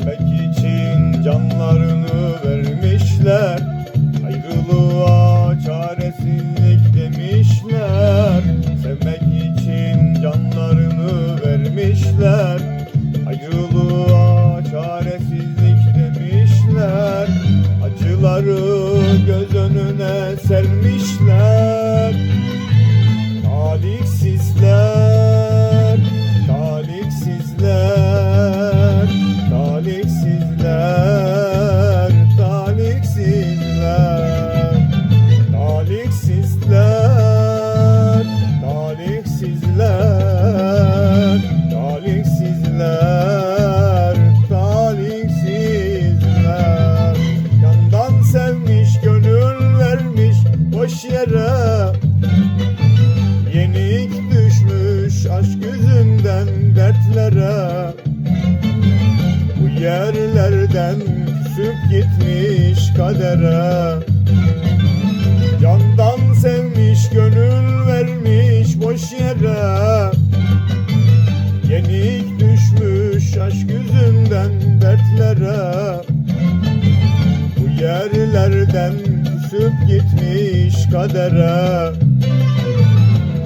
Ölmek için canlarını vermişler. Ayrılığa çaresizlik demişler. Sevmek için canlarını vermişler. Ayrılığa çaresizlik demişler. Acıları göz önüne sermişler. Kadere. Candan sevmiş gönül vermiş boş yere. Yenik düşmüş aşk yüzünden dertlere. Bu yerlerden küsüp gitmiş kadere.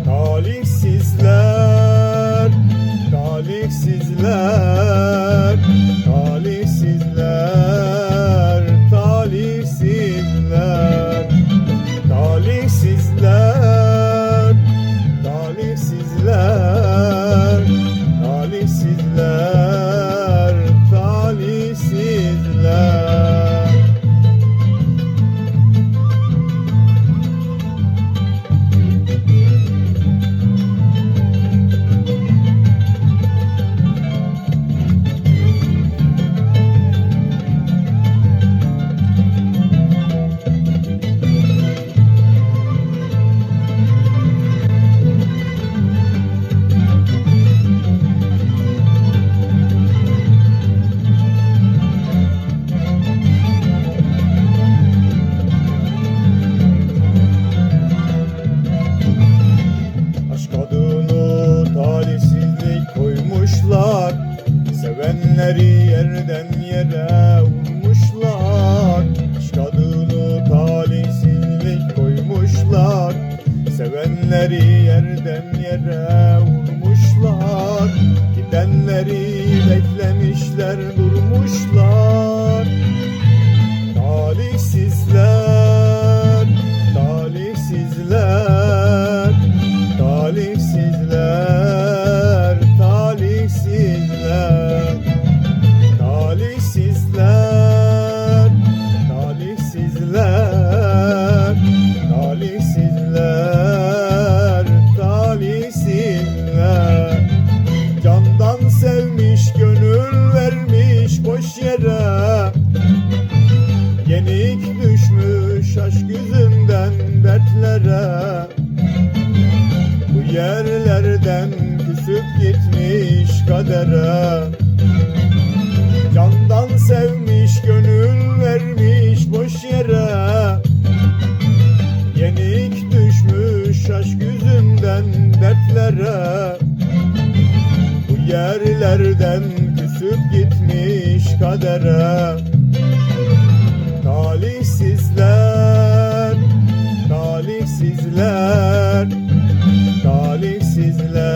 Talihsizler, talihsizler, Sevenleri yerden yere vurmuşlar Aşk adını talihsizlik koymuşlar. Sevenleri yerden yere vurmuşlar Gidenleri beklemişler durmuşlar. Talihsizler, talihsizler, şaş gözümden dertlere. Bu yerlerden küsüp gitmiş kadere. Candan sevmiş gönül vermiş boş yere. Yenik düşmüş aşk yüzünden dertlere. Bu yerlerden küsüp gitmiş kadere. Talihsizler Talihsizler Talihsizler.